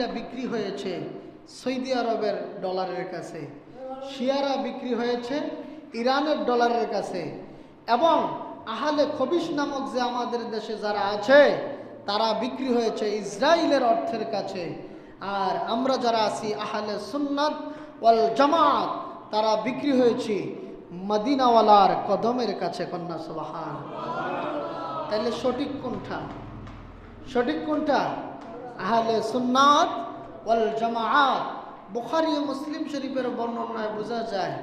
ইহুদিরা বিক্রি হয়েছে সৌদি আরবের ডলারের কাছে। শিয়ারা বিক্রি হয়েছে ইরানের ডলারের কাছে। এবং আহলে খবিস নামক যে আমাদের দেশে যারা আছে, তারা বিক্রি হয়েছে ইসরায়েলের অর্থের কাছে। আর আমরা যারা আছি আহলে সুন্নাত ওয়াল জামাত, তারা বিক্রি হয়েছি মদিনাওয়ালার কদমের কাছে কন্যা সুবাহান। তাহলে সঠিক কোনটা? সঠিক কোনটা? আহলে সুন্নাত ওয়াল জামাআত। বুখারী মুসলিম শরীফের বর্ণনায় বোঝা যায়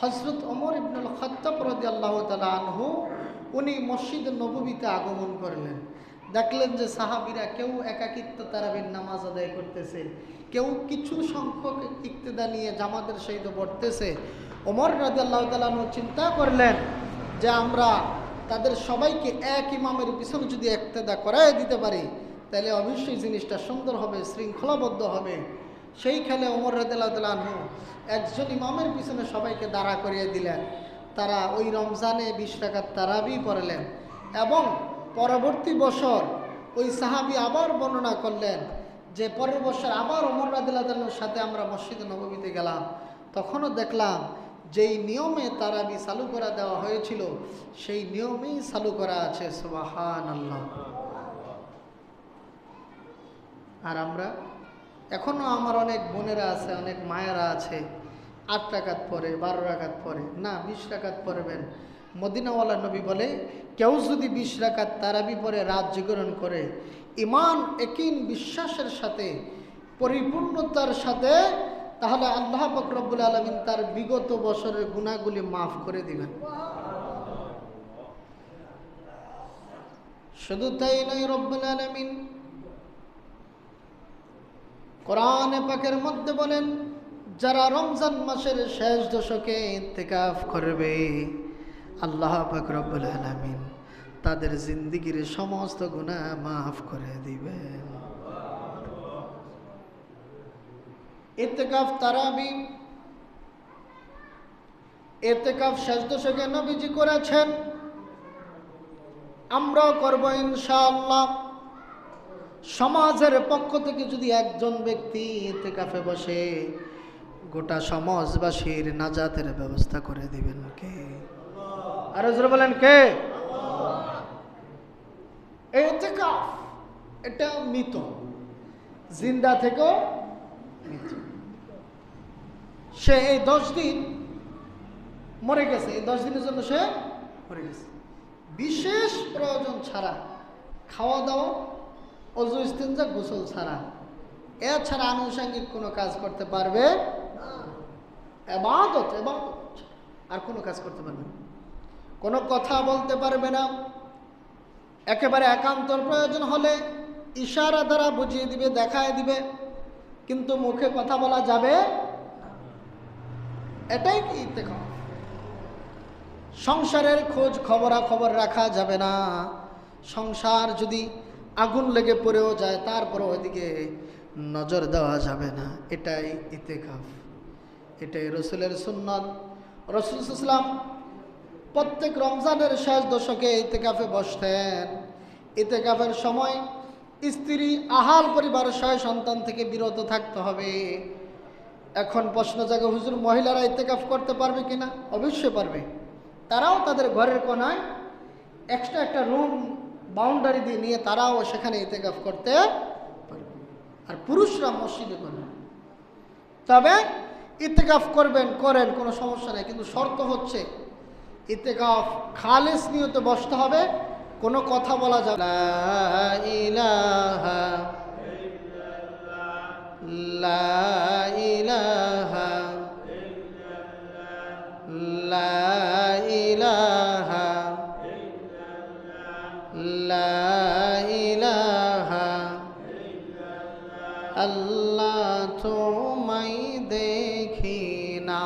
হজরত ওমর ইবনুল খত্তাব রাদিয়াল্লাহু তাআলা আনহু, উনি মসজিদ নববীতে আগমন করলেন। দেখলেন যে সাহাবীরা কেউ একাকিত্ব তারাবির নামাজ আদায় করতেছে, কেউ কিছু সংখ্যক ইক্তেদা নিয়ে জামাতের সহিত পড়তেছে। ওমর রাদিয়াল্লাহু তাআলা আনহু চিন্তা করলেন যে আমরা তাদের সবাইকে এক ইমামের পিছনে যদি একতেদা করায় দিতে পারি তাহলে অবশ্যই জিনিসটা সুন্দর হবে, শৃঙ্খলাবদ্ধ হবে। সেই খেলে ওমর রাজু একজন ইমামের পিছনে সবাইকে দাঁড়া করিয়ে দিলেন। তারা ওই রমজানে বিশ টাকার তারাবি পড়লেন এবং পরবর্তী বছর ওই সাহাবি আবার বর্ণনা করলেন যে পরের বছর আবার ওমর রাদিল্লাহর সাথে আমরা মসজিদে নবমীতে গেলাম। তখনও দেখলাম যেই নিয়মে তারাবি চালু করা দেওয়া হয়েছিল, সেই নিয়মেই চালু করা আছে। সুবাহান আল্লাহ আর আমরা এখনও আমার অনেক বোনেরা আছে, অনেক মায়েরা আছে, আট টাকাত পরে বারো রাকাত পরে না, বিশ রাকাত পড়বেন। মদিনাওয়ালা নবী বলে, কেউ যদি বিশ রাকাত তারাবি পরে রাত জাগরণ করে ইমান একিন বিশ্বাসের সাথে, পরিপূর্ণতার সাথে, তাহলে আল্লাহ ফকরবুল আলমিন তার বিগত বছরের গুণাগুলি মাফ করে দিবেন। শুধু তাই নয় রব্বুল আলমিন কোরআনে পাকের মধ্যে বলেন, যারা রমজান মাসের শেষ দশকে ইন্তেকাফ করবে, আল্লাহ পাক রব্বুল আলামিন তাদের জিন্দিগির সমস্ত গুনাহ মাফ করে দিবেন। ইন্তেকাফ তারাবি, ইন্তেকাফ শেষ দশকে নবীজি করেছেন। আমরাও করব ইনশাআল্লাহ। সমাজের পক্ষ থেকে যদি একজন ব্যক্তি এতে কাফে বসে, গোটা সমাজবাসীর নাজাতের ব্যবস্থা করে দিবেন কে? আর বলেন কে? এতেকাফ এটা মৃত। জিন্দা থেকেও সে এই দশ দিন মরে গেছে। এই দশ দিনের জন্য সে মরে গেছে। বিশেষ প্রয়োজন ছাড়া খাওয়া দাওয়া অজু ইস্তেঞ্জা গোসল ছাড়া। এছাড়া আনুষঙ্গিক কোনো কাজ করতে পারবে এবাদত এবাদত। আর কোনো কাজ করতে পারবে না। কোনো কথা বলতে পারবে না। একেবারে একান্তর প্রয়োজন হলে ইশারা দ্বারা বুঝিয়ে দিবে, দেখায় দিবে। কিন্তু মুখে কথা বলা যাবে এটাই কি ইত্তেকাফ সংসারের খোঁজ খবরা খবর রাখা যাবে না। সংসার যদি আগুন লেগে পড়েও যায়, তারপরে ওইদিকে নজর দেওয়া যাবে না। এটাই ইতেকাফ। এটাই রসুলের সুন্নত। রসুল ইসলাম প্রত্যেক রমজানের শেষ দশকে ইতেকাফে বসতেন। ইতেকাফের সময় স্ত্রী, আহাল পরিবার সহ সন্তান থেকে বিরত থাকতে হবে। এখন প্রশ্ন জাগে, হুজুর, মহিলারা ইতেকাফ করতে পারবে কিনা? অবশ্যই পারবে। তারাও তাদের ঘরের কোনায় এক্সট্রা একটা রুম বাউন্ডারি দিয়ে নিয়ে তারাও সেখানে ইতেকাফ করতে পারবে। আর পুরুষরা মসজিদে করবে। তবে ইতেকাফ করবেন, করেন, কোনো সমস্যা নেই। কিন্তু শর্ত হচ্ছে, ইতেকাফ খালেস নিয়তে বসতে হবে, কোনো কথা বলা যাবে না। লা আল্লাহ তোমায় দেখি না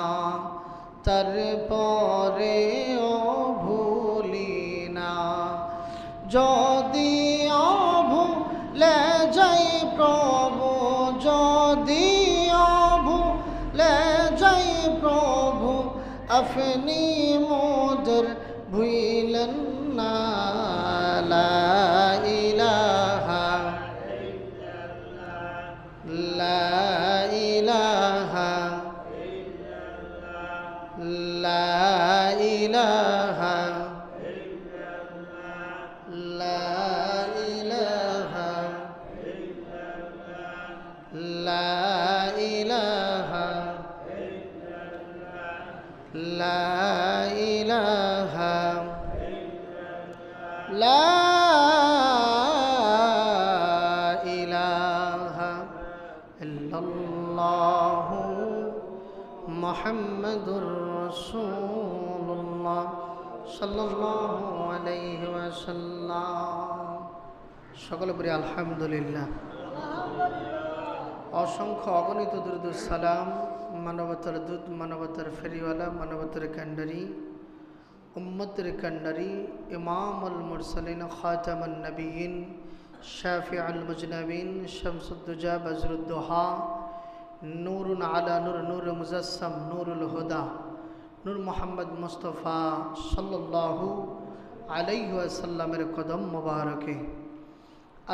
অসংখ্য অগণিত দুরুদ সালাম, মানবতার দূত মানবতার ফেরিওয়ালা, মানবতার কান্ডারি উম্মতের কান্ডারি ইমামুল মুরসালিন, খাতামুন নবীন শাফি আল মুজনবিন, শামসুদ্দুজা, বজরুদ্দোহা, নূরুন আলা নূর নূর মুজাসম নূরুল হুদা, নূর মোহাম্মদ মুস্তফা সাল্লাল্লাহু আলাইহি ওয়াসাল্লামের কদম মোবারকে।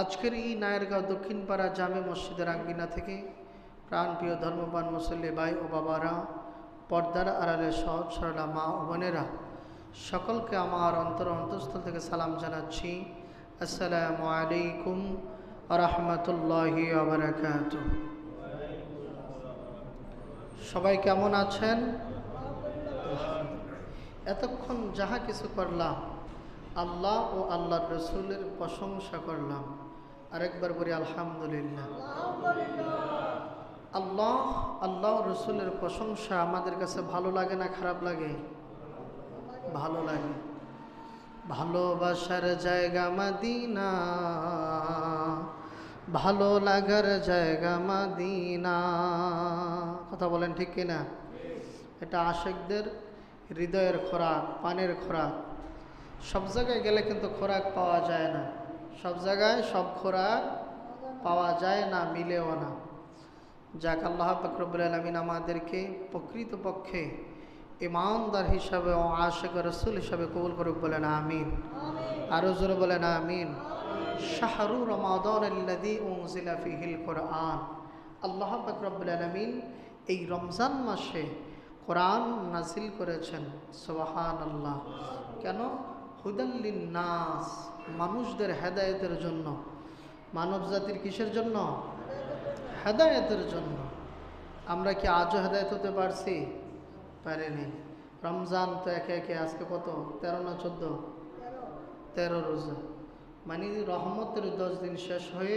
আজকের এই নায়েরগাঁও দক্ষিণপাড়া জামে মসজিদের আঙ্গিনা থেকে প্রাণপ্রিয় ধর্মবান মুসল্লি ভাই ও বাবারা, পর্দার আড়ালে সহজ সরলা মা ও বোনেরা, সকলকে আমার অন্তর অন্তঃস্থল থেকে সালাম জানাচ্ছি। আসসালামু আলাইকুম রহমতুল্লাহি আবরাকাত সবাই কেমন আছেন? এতক্ষণ যাহা কিছু করলাম, আল্লাহ ও আল্লাহর রসুলের প্রশংসা করলাম। আরেকবার বলি আলহামদুলিল্লাহ। আল্লাহ আল্লাহ রসুলের প্রশংসা আমাদের কাছে ভালো লাগে না খারাপ লাগে? ভালো লাগে। ভালোবাসার জায়গা মাদিনা। ভালো লাগার জায়গা মাদিনা। কথা বলেন ঠিক কিনা? এটা আশেকদের হৃদয়ের খোরাক, পানের খোরাক। সব জায়গায় গেলে কিন্তু খোরাক পাওয়া যায় না। সব জায়গায় সব খোরাক পাওয়া যায় না, মিলেও না। যাক আল্লাহ ফকরবুল আলমিন আমাদেরকে প্রকৃতপক্ষে ইমানদার হিসাবে ও আশেক রসুল হিসাবে কবুল করুক বলেন আমিন। আরও জোরে বলেন আমিন। শাহরু ফিহিল কোরআন আল্লাহ ফকরবুল আলমিন এই রমজান মাসে কোরআন নাজিল করেছেন সোবাহান আল্লাহ কেন? হুদাল্লিন নাস মানুষদের হেদায়েতের জন্য। মানব জাতির কিসের জন্য? হেদায়েতের জন্য। আমরা কি আজও হেদায়েত হতে পারছি? পারিনি। রমজান তো একে একে আজকে কত? তেরো না চোদ্দ? তেরো রোজা। মানে রহমতের দশ দিন শেষ হয়ে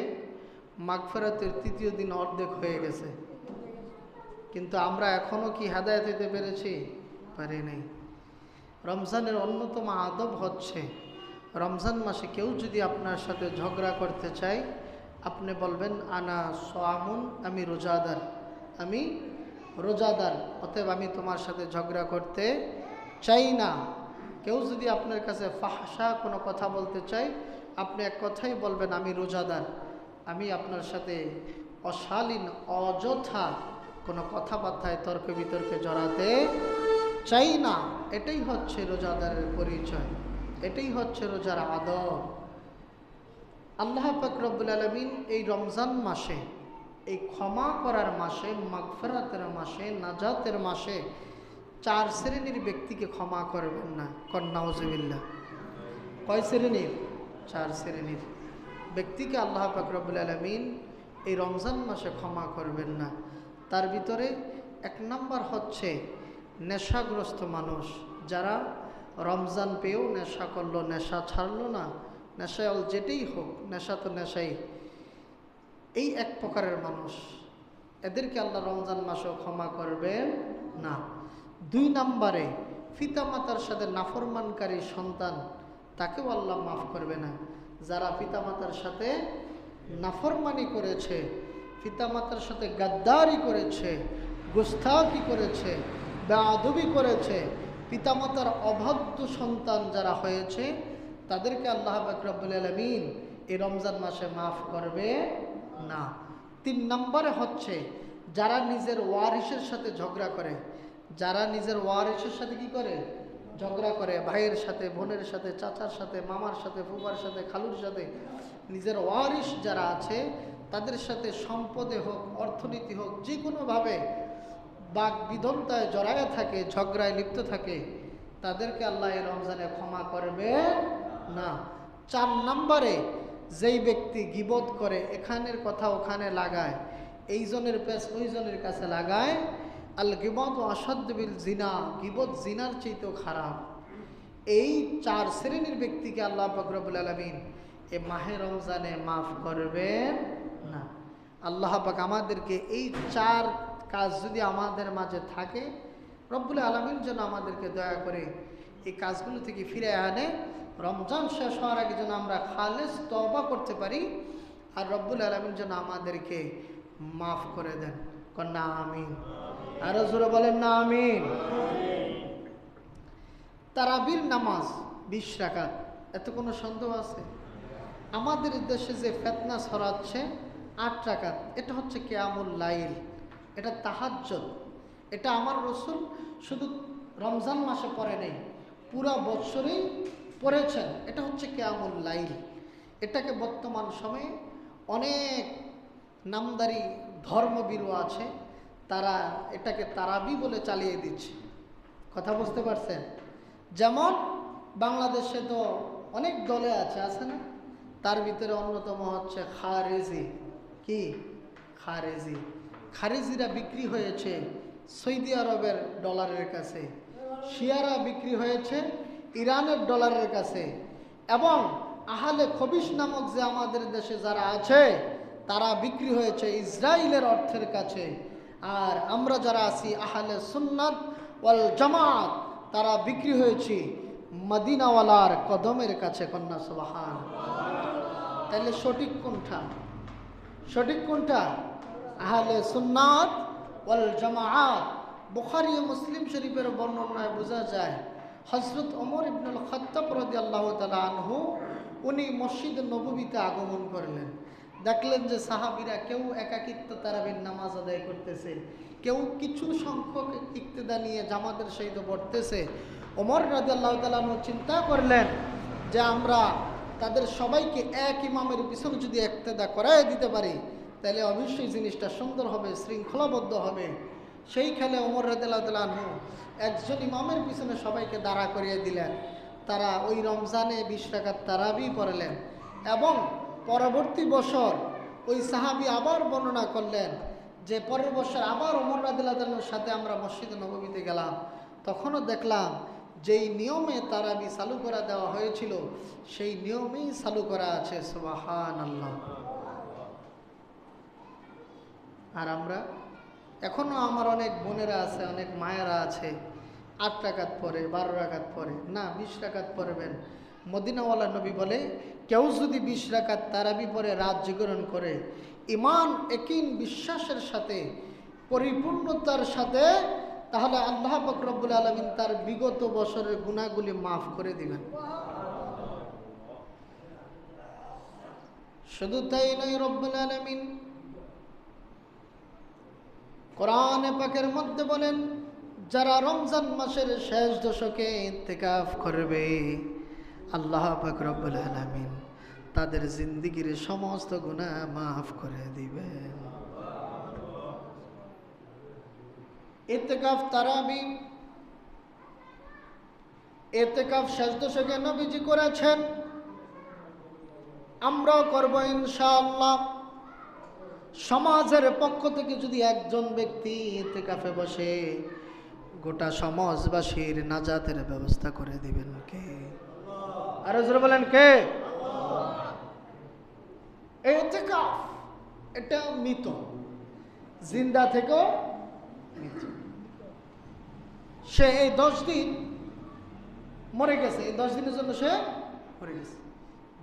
মাগফেরাতের তৃতীয় দিন অর্ধেক হয়ে গেছে। কিন্তু আমরা এখনও কি হেদায়ত হতে পেরেছি? পারি নাই রমজানের অন্যতম আদব হচ্ছে, রমজান মাসে কেউ যদি আপনার সাথে ঝগড়া করতে চায় আপনি বলবেন, আনা সোয়ামুন, আমি রোজাদার। আমি রোজাদার, অতএব আমি তোমার সাথে ঝগড়া করতে চাই না। কেউ যদি আপনার কাছে ফাহসা কোনো কথা বলতে চাই আপনি এক কথাই বলবেন, আমি রোজাদার। আমি আপনার সাথে অশালীন, অযথা কোনো কথাবার্তায় তর্ক বিতর্কে জড়াতে চাই না। এটাই হচ্ছে রোজাদারের পরিচয়। এটাই হচ্ছে রোজার আদর আল্লাহ ফকরবুল আলমিন এই রমজান মাসে, এই ক্ষমা করার মাসে, মাগফেরাতের মাসে, নাজাতের মাসে চার শ্রেণির ব্যক্তিকে ক্ষমা করবেন না। কন্যাউজবিল্লা কয় শ্রেণির? চার শ্রেণির। ব্যক্তিকে আল্লাহ ফকরবুল আলমিন এই রমজান মাসে ক্ষমা করবেন না। তার ভিতরে এক নম্বর হচ্ছে নেশাগ্রস্ত মানুষ। যারা রমজান পেয়েও নেশা করল, নেশা ছাড়লো না নেশা যেটাই হোক, নেশা তো নেশাই। এই এক প্রকারের মানুষ। এদেরকে আল্লাহ রমজান মাসেও ক্ষমা করবেন না। দুই নম্বরে, পিতামাতার সাথে নাফরমানকারী সন্তান, তাকেও আল্লাহ মাফ করবে না। যারা পিতামাতার সাথে নাফরমানি করেছে, পিতামাতার সাথে গাদ্দারি করেছে গুস্তাকি করেছে বেআবি করেছে, পিতামাতার অবাধ্য সন্তান যারা হয়েছে তাদেরকে আল্লাহ বাকরাবুল আলমিন এই রমজান মাসে মাফ করবে না। তিন নম্বরে হচ্ছে, যারা নিজের ওয়ারিসের সাথে ঝগড়া করে, যারা নিজের ওয়ারিসের সাথে কি করে? ঝগড়া করে, ভাইয়ের সাথে, বোনের সাথে, চাচার সাথে, মামার সাথে ফুবার সাথে, খালুর সাথে। নিজের ওয়ারিস যারা আছে, তাদের সাথে সম্পদে হোক, অর্থনীতি হোক যে কোনোভাবে বাক বিধন্তায় জড়ায় থাকে, ঝগড়ায় লিপ্ত থাকে, তাদেরকে আল্লাহ এই রমজানে ক্ষমা করবে না। চার নম্বরে, যেই ব্যক্তি গিবত করে, এখানের কথা ওখানে লাগায় এই জনের পেশ ওই জনের কাছে লাগায়, আল গিবত ও জিনা, গিবত জিনার চাইতেও খারাপ। এই চার শ্রেণির ব্যক্তিকে আল্লাহ ফকরবুল আলমিন এ মাহে রমজানে মাফ করবেন না। আল্লাহ পাক আমাদেরকে এই চার কাজ যদি আমাদের মাঝে থাকে, রব্বুল আলমিন জন্য আমাদেরকে দয়া করে এই কাজগুলো থেকে ফিরে আনে। রমজান শেষ হওয়ার আগে যেন আমরা খালেস তবা করতে পারি, আর রব্বুল আলমিন যেন আমাদেরকে মাফ করে দেন। কন্যা আমিন। আরও জোরে বলেন না, আমিন। তারাবির নামাজ বিশ রাকাত, এত কোনো সন্দেহ আছে? আমাদের দেশে যে ফেতনা ছড়াচ্ছে আট রাকাত, এটা হচ্ছে কেয়ামুল লাইল, এটা তাহাজ্জত এটা আমার রসুল শুধু রমজান মাসে পরে নেই, পুরা বৎসরেই পড়েছেন, এটা হচ্ছে কেয়ামুল লাইল। এটাকে বর্তমান সময়ে অনেক নামদারি ধর্মবিরু আছে, তারা এটাকে তারাবি বলে চালিয়ে দিচ্ছে। কথা বুঝতে পারছেন? যেমন বাংলাদেশে তো অনেক দলে আছে আছে না? তার ভিতরে অন্যতম হচ্ছে খারেজি। কি? খারেজি। খারেজিরা বিক্রি হয়েছে সৌদি আরবের ডলারের কাছে। শিয়ারা বিক্রি হয়েছে ইরানের ডলারের কাছে। এবং আহালে খবিস নামক যে আমাদের দেশে যারা আছে, তারা বিক্রি হয়েছে ইসরায়েলের অর্থের কাছে। আর আমরা যারা আছি আহলে সুন্নাত ওয়াল জামাত, তারা বিক্রি হয়েছি মদিনাওয়ালার কদমের কাছে কন্যা, সুবাহান। তাহলে সঠিক কোনটা? সঠিক কোনটা? আহলে সুন্নাত ওয়াল জামাত। বুখারি মুসলিম শরীফের বর্ণনায় বোঝা যায় হজরত ওমর ইবনুল খত্তাব আল্লাহ তালা আনহু, উনি মসজিদ নবীতে আগমন করলেন। দেখলেন যে সাহাবিরা কেউ একাকিত্ব তারাবির নামাজ আদায় করতেছে, কেউ কিছু সংখ্যক ইক্তেদা নিয়ে জামাতের সহিত পড়তেছে ওমর রাজি আল্লাহ তালু চিন্তা করলেন যে আমরা তাদের সবাইকে এক ইমামের পিছনে যদি একতেদা করাই দিতে পারি, তাহলে অবশ্যই জিনিসটা সুন্দর হবে, শৃঙ্খলাবদ্ধ হবে। সেই খেলে ওমর রাজু একজন ইমামের পিছনে সবাইকে দাঁড়া করিয়ে দিলেন। তারা ওই রমজানে বিশ টাকার তারাবি করলেন এবং পরবর্তী বছর ওই সাহাবি আবার বর্ণনা করলেন যে পরের বছর আবার ওমর রাদিল্লাহর সাথে আমরা মসজিদে নবমীতে গেলাম। তখনও দেখলাম যেই নিয়মে তারাবি চালু করা দেওয়া হয়েছিল, সেই নিয়মেই চালু করা আছে। সুবাহান আল্লাহ আর আমরা এখনও আমার অনেক বোনেরা আছে, অনেক মায়েরা আছে। আট টাকাত পরে বারো রাকাত পরে না, বিশ রাকাত পড়বেন। মদিনাওয়ালা নবী বলে, কেউ যদি বিশ রাকাত তারাবি পরে রাত জাগরণ করে ইমান একিন বিশ্বাসের সাথে, পরিপূর্ণতার সাথে, তাহলে আল্লাহ ফকরবুল আলমিন তার বিগত বছরের গুণাগুলি মাফ করে দিবেন। শুধু তাই নয় রব্বুল আলমিন কোরআনে পাকের মধ্যে বলেন, যারা রমজান মাসের শেষ দশকে ইন্তেকাফ করবে, আল্লাহ পাক রব্বুল আলামিন তাদের জিন্দিগির সমস্ত গুনাহ মাফ করে দিবে ইন্তেকাফ তারাবি, ইন্তেকাফ শেষ দশকে নবীজি করেছেন। আমরাও করব ইনশাআল্লাহ। সমাজের পক্ষ থেকে যদি একজন ব্যক্তি এতে কাফে বসে, গোটা সমাজবাসীর নাজাতের ব্যবস্থা করে দিবেন কে? আরও বলেন কে? এই এতেকাফ এটা মৃত। জিন্দা থেকেও সে এই দশ দিন মরে গেছে। এই দশ দিনের জন্য সে মরে গেছে।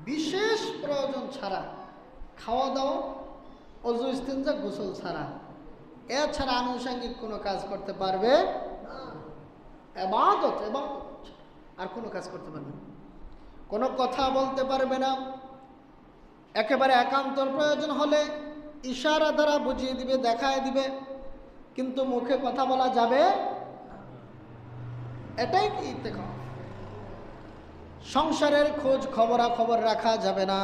বিশেষ প্রয়োজন ছাড়া খাওয়া দাওয়া অজু ইস্তেঞ্জা গোসল ছাড়া। এছাড়া আনুষঙ্গিক কোনো কাজ করতে পারবে এবাদত এবং আর কোনো কাজ করতে পারবে না। কোনো কথা বলতে পারবে না। একেবারে একান্তর প্রয়োজন হলে ইশারা দ্বারা বুঝিয়ে দিবে, দেখায় দিবে। কিন্তু মুখে কথা বলা যাবে এটাই কি দেখো সংসারের খোঁজ খবরা খবর রাখা যাবে না।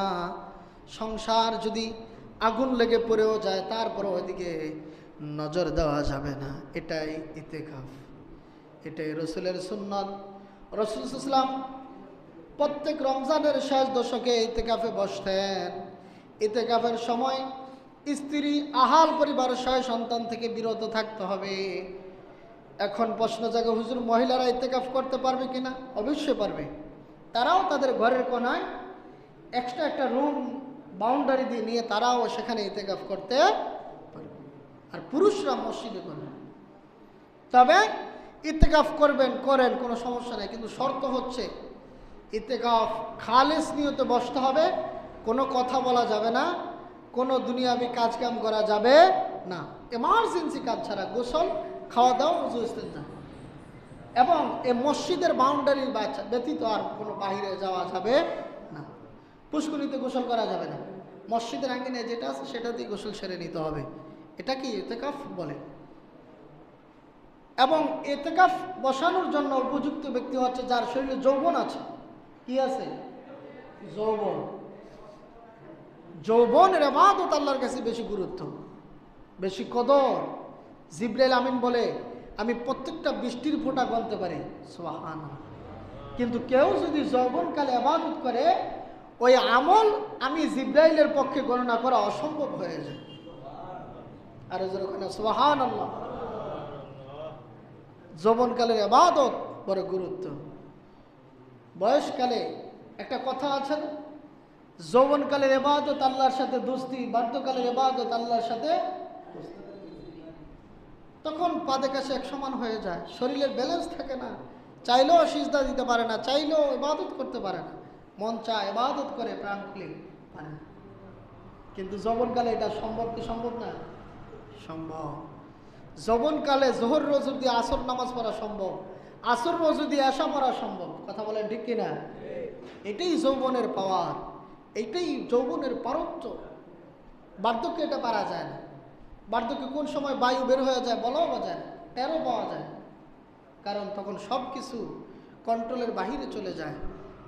সংসার যদি আগুন লেগে পড়েও যায় তারপরে ওইদিকে নজর দেওয়া যাবে না। এটাই ইতেকাফ। এটাই রসুলের সুন্নত। রসুল ইসলাম প্রত্যেক রমজানের শেষ দশকে ইতেকাফে বসতেন। ইতেকাফের সময় স্ত্রী, আহাল পরিবার সহ সন্তান থেকে বিরত থাকতে হবে। এখন প্রশ্ন জাগে, হুজুর, মহিলারা ইতেকাফ করতে পারবে কিনা? অবশ্যই পারবে। তারাও তাদের ঘরের কোনায় এক্সট্রা একটা রুম বাউন্ডারি দিয়ে নিয়ে তারাও সেখানে ইতেকাফ করতে পারবে। আর পুরুষরা মসজিদে করবে। তবে ইতেকাফ করবেন, করেন, কোনো সমস্যা নেই। কিন্তু শর্ত হচ্ছে, ইতেকাফ খালেস নিয়তে বসতে হবে, কোনো কথা বলা যাবে না, কোনো দুনিয়াবি কাজকাম করা যাবে না। এমার্জেন্সি কাজ ছাড়া গোসল, খাওয়া দাওয়া উজু ইস্তেঞ্জা এবং এ মসজিদের বাউন্ডারির ব্যতীত আর কোনো বাইরে যাওয়া যাবে না পুষ্করিতে গোসল করা যাবে না। মসজিদের আঙ্গিনে যেটা আছে সেটাতেই গোসল সেরে নিতে হবে। এটা কি এতেকাফ বলে? এবং এতেকাফ বসানোর জন্য উপযুক্ত ব্যক্তি হচ্ছে যার শরীরে যৌবন আছে। কি আছে? যৌবন। যৌবনের এবাদত আল্লাহর কাছে বেশি গুরুত্ব, বেশি কদর। জিব্রাইল আমিন বলে, আমি প্রত্যেকটা বৃষ্টির ফোঁটা গণতে পারি। সোহান কিন্তু কেউ যদি যৌবনকালে আবাদত করে ওই আমল আমি জিব্রাইলের পক্ষে গণনা করা অসম্ভব হয়ে যায়। আর যেরকম সোহান যৌবনকালের আবাদত বড় গুরুত্ব। বয়সকালে একটা কথা আছে না? যৌবনকালের এবাদত আল্লাহর সাথে, দোস্তি বার্ধকালের এবাদত আল্লাহর সাথে। তখন পাদে কাছে এক সমান হয়ে যায়। শরীরের ব্যালেন্স থাকে না। চাইলেও সিজদা দিতে পারে না, চাইলেও ইবাদত করতে পারে না। মন চায়, ইবাদত করে, প্রাণ খুলে পারে। কিন্তু যৌবনকালে এটা সম্ভব কি সম্ভব না? সম্ভব। যৌবনকালে জোহর রোজ দিয়ে আসর নামাজ পড়া সম্ভব। আসর রোজ দিয়ে আশা পড়া সম্ভব। কথা বলেন ঠিক কিনা এটাই যৌবনের পাওয়ার। এটাই যৌবনের পারত্ব। বার্ধক্যে এটা পারা যায় না। বার্ধক্যে কোন সময় বায়ু বের হয়ে যায় বলাও যায় টেরও পাওয়া যায় কারণ তখন সব কিছু কন্ট্রোলের বাহিরে চলে যায়।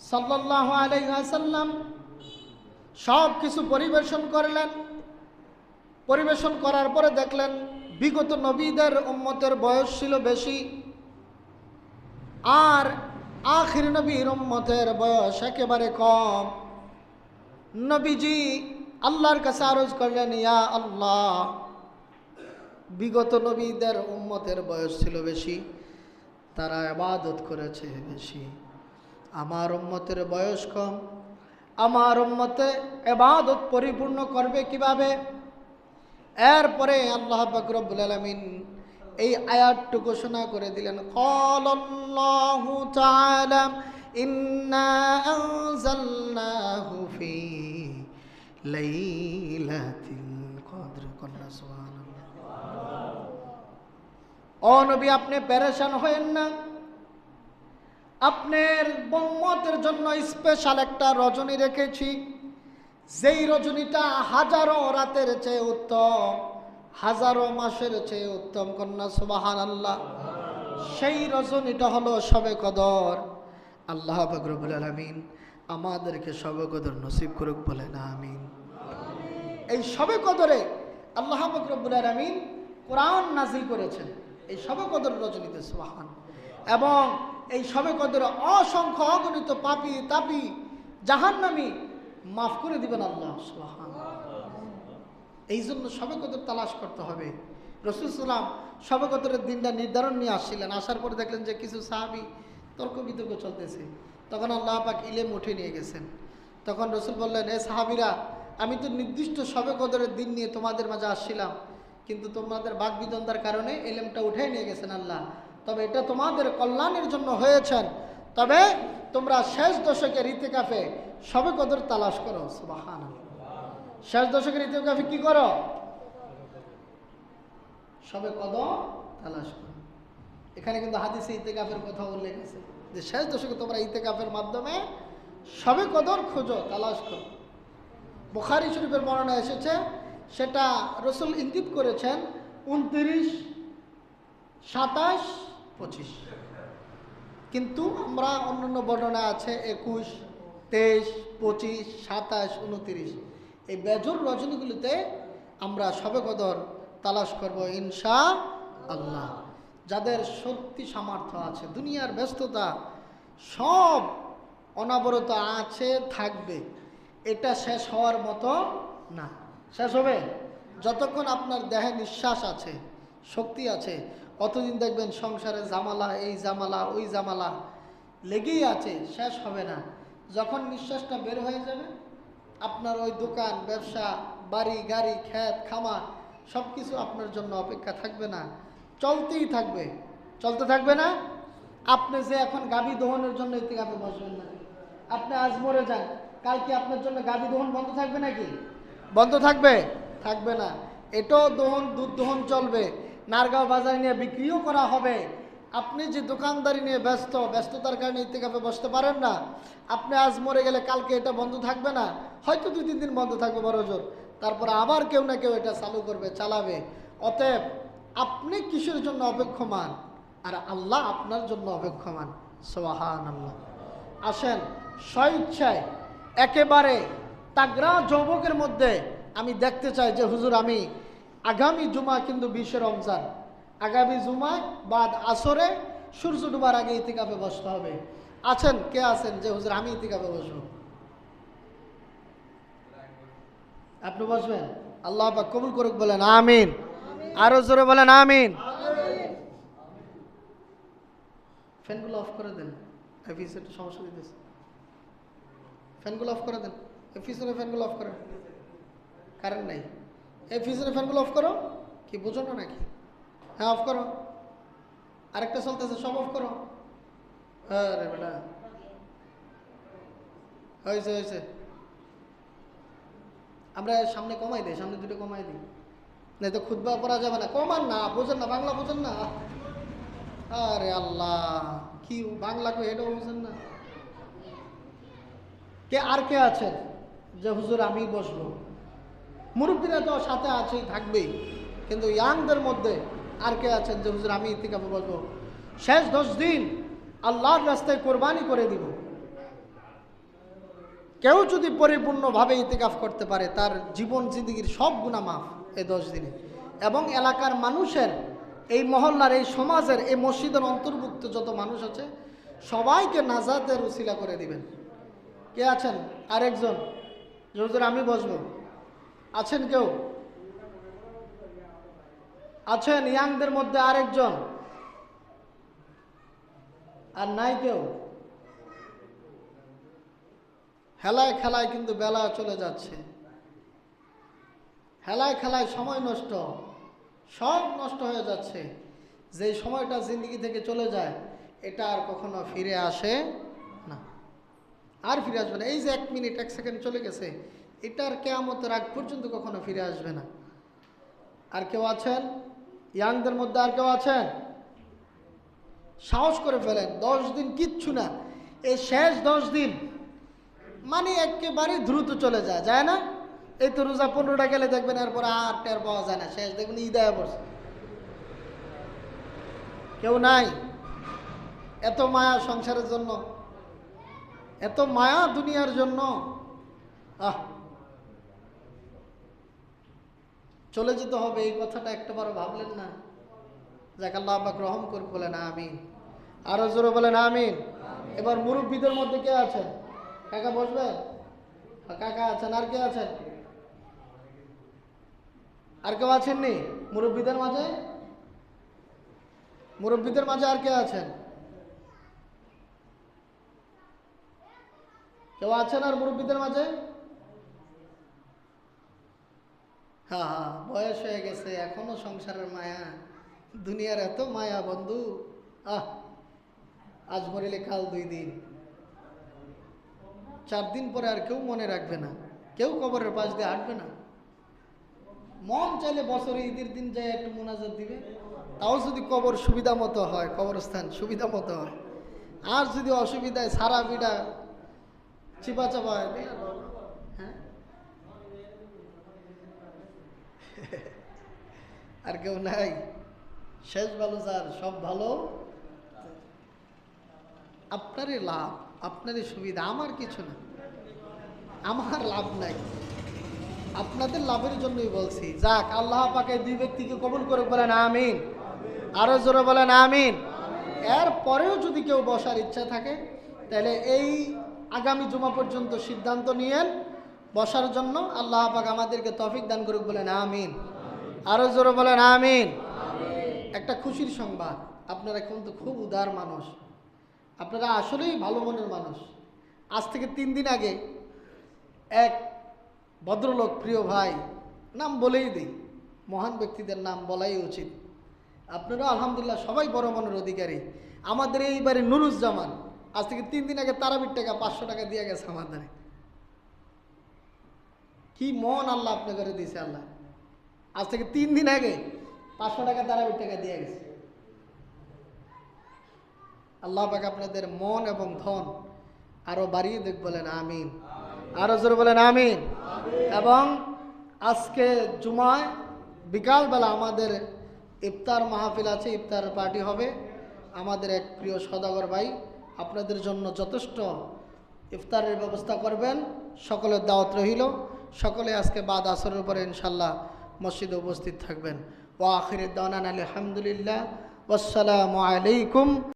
সাল্লাল্লাহু আলাইহি ওয়াসাল্লাম সব কিছু পরিবেশন করলেন। পরিবেশন করার পরে দেখলেন, বিগত নবীদের উম্মতের বয়স ছিল বেশি, আর আখির নবীর উম্মতের বয়স একেবারে কম। নবীজি আল্লাহর কাছে আরজ করলেন, ইয়া আল্লাহ, বিগত নবীদের উম্মতের বয়স ছিল বেশি, তারা আবাদত করেছে বেশি। আমার উম্মতের বয়স কম। আমার উম্মতে এবাদত পরিপূর্ণ করবে কীভাবে? এরপরে আল্লাহ বাকরবুল আলমিন এই আয়াতটু ঘোষণা করে দিলেন। কল্লাহু ইন্না লাইলাতিল আপনি পেরেশান হয়েন না। আপনার বম্মতের জন্য স্পেশাল একটা রজনী রেখেছি। যেই রজনীটা হাজারো রাতের চেয়ে উত্তম, হাজারো মাসের চেয়ে উত্তম কন্যা সুবাহান আল্লাহ সেই রজনীটা হলো সবে কদর। আল্লাহ বকরবুল আলমিন আমাদেরকে সবে কদর নসিব করুক বলে না আমিন। এই সবে কদরে আল্লাহ বকরবুল আলমিন কোরআন নাজিল করেছেন। এই সবে কদর রজনীতে সুবাহান এবং এই সবে কদরে অসংখ্য অগণিত পাপি, তাপি, জাহান্নামী মাফ করে দিবেন আল্লাহ এই জন্য সবে কদর তালাশ করতে হবে। রসুল সাল্লাম সবে কদরের দিনটা নির্ধারণ নিয়ে আসছিলেন। আসার পরে দেখলেন যে কিছু সাহাবি তর্ক বিতর্ক চলতেছে। তখন আল্লাহ পাক ইলেম উঠে নিয়ে গেছেন। তখন রসুল বললেন, এ সাহাবিরা, আমি তো নির্দিষ্ট সবে কদরের দিন নিয়ে তোমাদের মাঝে আসছিলাম, কিন্তু তোমাদের বাগবিদন্দার কারণে এলেমটা উঠে নিয়ে গেছেন আল্লাহ। তবে এটা তোমাদের কল্যাণের জন্য হয়েছেন। তবে তোমরা শেষ দশকের ইতেকাফে সবে কদর তালাশ করো সুবাহান শেষ দশকের ইতেকাফে কি করো? সবে কদর তালাশ করো। এখানে কিন্তু হাদিসে ইতেকাফের কথা উল্লেখ আছে যে শেষ দশকে তোমরা ইতেকাফের মাধ্যমে সবে কদর খোঁজো, তালাশ করো। বুখারি শরীফের বর্ণনা এসেছে, সেটা রসুল ইঙ্গিত করেছেন, উনত্রিশ, সাতাশ পঁচিশ। কিন্তু আমরা অন্যান্য বর্ণনা আছে একুশ, তেইশ, পঁচিশ, সাতাশ, উনত্রিশ। এই বেজর রজনীগুলিতে আমরা সবে কদর তালাশ করব ইনশা আল্লাহ যাদের শক্তি সামর্থ্য আছে, দুনিয়ার ব্যস্ততা সব অনাবরত আছে, থাকবে। এটা শেষ হওয়ার মতো না। শেষ হবে? যতক্ষণ আপনার দেহে নিঃশ্বাস আছে, শক্তি আছে অতদিন দেখবেন সংসারে জামালা, এই জামালা, ওই জামালা, লেগেই আছে, শেষ হবে না। যখন নিঃশ্বাসটা বের হয়ে যাবে, আপনার ওই দোকান, ব্যবসা, বাড়ি, গাড়ি ক্ষেত খামার সব কিছু আপনার জন্য অপেক্ষা থাকবে না। চলতেই থাকবে। চলতে থাকবে না? আপনি যে এখন গাভী দহনের জন্য এতে ইতিকাপে বসবেন না। আপনি আজ মরে যান, কালকে আপনার জন্য গাভী দহন বন্ধ থাকবে নাকি? বন্ধ থাকবে? থাকবে না। এটাও দহন, দুধ দহন চলবে। নারগাঁও বাজার নিয়ে বিক্রিও করা হবে। আপনি যে দোকানদারি নিয়ে ব্যস্ত, ব্যস্ততার কারণে ইতিকাপে বসতে পারেন না। আপনি আজ মরে গেলে কালকে এটা বন্ধ থাকবে না। হয়তো দুই, তিন দিন বন্ধ থাকবে বড় জোর। তারপরে আবার কেউ না কেউ এটা চালু করবে, চালাবে। অতএব আপনি কিসের জন্য অপেক্ষমান? আর আল্লাহ আপনার জন্য অপেক্ষমান। সোহান আল্লাহ আসেন, স্বইচ্ছায় একেবারে তাগরা যৌবকের মধ্যে আমি দেখতে চাই যে, হুজুর আমি আগামী জুমা কিন্তু বিশে রমজান। আগামী জুমায় বাদ আসরে সূর্য ডুবার আগে ইতিকাপে বসতে হবে। আছেন? কে আছেন? যে হুজুর, আমি ইতিকাপে বসবো। আপনি বসবেন? আল্লাহ পাক কবুল করুক বলেন, আমিন। আরও জোরে বলেন, আমিন। ফ্যানগুলো অফ করে দেন। একটু সমস্যা দিতেছে। ফ্যানগুলো অফ করে দেন। পিছনে ফ্যানগুলো অফ করেন। কারেন্ট নাই। এই পিছনে ফ্যানগুলো অফ করো। কি, বুঝো না নাকি? হ্যাঁ অফ করো। আরেকটা চলতেছে, সব অফ করো। আরে বেটা। হয়েছে হয়েছে। আমরা সামনে কমাই দিই, সামনে দুটো কমাই দিই। নাই তো খুদবা পড়া যাবে না। কমান না, বোঝেন না, বাংলা বোঝেন না। আরে আল্লাহ, কি বাংলা কই, এটাও বুঝেন না। কে, আর কে আছেন যে হুজুর আমি বসবো। মুরব্বীরা তো সাথে আছেই, থাকবেই। কিন্তু ইয়াংদের মধ্যে আর কে আছেন যে, হুজুর, আমি ইতিকাফে বসবো শেষ দশ দিন আল্লাহর রাস্তায় কোরবানি করে দিব। কেউ যদি পরিপূর্ণভাবে ইতিকাফ করতে পারে, তার জীবন জিন্দগির সব গুণা মাফ এই দশ দিনে। এবং এলাকার মানুষের, এই মহল্লার, এই সমাজের, এই মসজিদের অন্তর্ভুক্ত যত মানুষ আছে, সবাইকে নাজাতের উসিলা করে দিবেন। কে আছেন? আরেকজন। যে, হুজুর, আমি বসবো। আছেন কেউ? আছেন ইয়াংদের মধ্যে আরেকজন? আর নাই কেউ? হেলায় খেলায় কিন্তু বেলা চলে যাচ্ছে। হেলায় খেলায় সময় নষ্ট। সব নষ্ট হয়ে যাচ্ছে। যে সময়টা জিন্দগি থেকে চলে যায়, এটা আর কখনো ফিরে আসে না। আর ফিরে আসবে না। এই যে এক মিনিট, এক সেকেন্ড চলে গেছে। এটার কেয়ামতের আগ পর্যন্ত কখনো ফিরে আসবে না। আর কেউ আছেন? ইয়াংদের মধ্যে আর কেউ আছেন? সাহস করে ফেলেন, দশ দিন কিচ্ছু না। এই শেষ দশ দিন মানে একেবারে দ্রুত চলে যায় যায় না? এই তো রোজা পনেরোটা গেলে দেখবেন এরপর আর টের পাওয়া যায় না, শেষ দেখবেন ঈদ আয়া পড়ছে। কেউ নাই? এত মায়া সংসারের জন্য, এত মায়া দুনিয়ার জন্য। আহ! চলে যেতে হবে এই কথাটা একটাবারও ভাবলেন না। যাক আল্লাহ আব্বাক রহম করে বলেন আমিন। আরও জোরে বলেন আমিন। এবার মুরব্বীদের মধ্যে কে আছেন? কাকা বসবে? কাকা আছেন আর কে আছেন? আর কেউ আছেন নি মুরব্বীদের মাঝে? মুরব্বীদের মাঝে আর কে আছেন? কেউ আছেন আর মুরব্বীদের মাঝে? হ্যাঁ হ্যাঁ বয়স হয়ে গেছে, এখনও সংসারের মায়া। দুনিয়ার এত মায়া, বন্ধু। আহ, আজ মরিলে কাল দুই দিন। চার দিন পরে আর কেউ মনে রাখবে না। কেউ কবরের পাশ দিয়ে হাঁটবে না। মন চাইলে বছরে ঈদের দিন যায় একটু মোনাজাত দিবে। তাও যদি কবর সুবিধা মতো হয়, কবরস্থান সুবিধা মতো হয়। আর যদি অসুবিধায় সারা বিড়া চিপা চাপা হয় হ্যাঁ? আর কেউ নাই? শেষ ভালো স্যার সব ভালো? আপনারই লাভ, আপনারই সুবিধা, আমার কিছু না। আমার লাভ নাই। আপনাদের লাভের জন্যই বলছি। যাক, আল্লাহ পাকে দুই ব্যক্তিকে কবুল করে বলেন আমিন। আরও জোরে বলেন আমিন। এর পরেও যদি কেউ বসার ইচ্ছা থাকে, তাহলে এই আগামী জুমা পর্যন্ত সিদ্ধান্ত নিয়েন। বসার জন্য আল্লাহ পাক আমাদেরকে তফিক দান করুক বলেন, আমিন। আরও জোরে বলেন, আমিন। একটা খুশির সংবাদ, আপনারা কিন্তু খুব উদার মানুষ। আপনারা আসলেই ভালো মনের মানুষ। আজ থেকে তিন দিন আগে এক ভদ্রলোক প্রিয় ভাই, নাম বলেই দিই, মহান ব্যক্তিদের নাম বলাই উচিত। আপনারা আলহামদুলিল্লাহ সবাই বড় মনের অধিকারী। আমাদের এইবারে নুরুজ্জামান, আজ থেকে তিন দিন আগে তারাবির টাকা পাঁচশো টাকা দিয়ে গেছে আমাদের। কি মন আল্লাহ আপনাকে দিয়েছে আল্লাহ। আজ থেকে তিন দিন আগে পাঁচশো টাকা তারাবির টাকা দিয়ে গেছে। আল্লাহ পাক আপনাদের মন এবং ধন আরও বাড়িয়ে দেখ বলেন, আমিন। আরও জোরে বলেন, আমিন। এবং আজকে জুমায় বিকালবেলা আমাদের ইফতার মাহফিল আছে, ইফতার পার্টি হবে। আমাদের এক প্রিয় সদাগর ভাই আপনাদের জন্য যথেষ্ট ইফতারের ব্যবস্থা করবেন। সকলের দাওয়াত রহিল সকলে আজকে বাদ আসরের পরে ইনশাল্লাহ মসজিদে উপস্থিত থাকবেন। ও আখির দানান আলহামদুলিল্লাহ। আসসালামু আলাইকুম।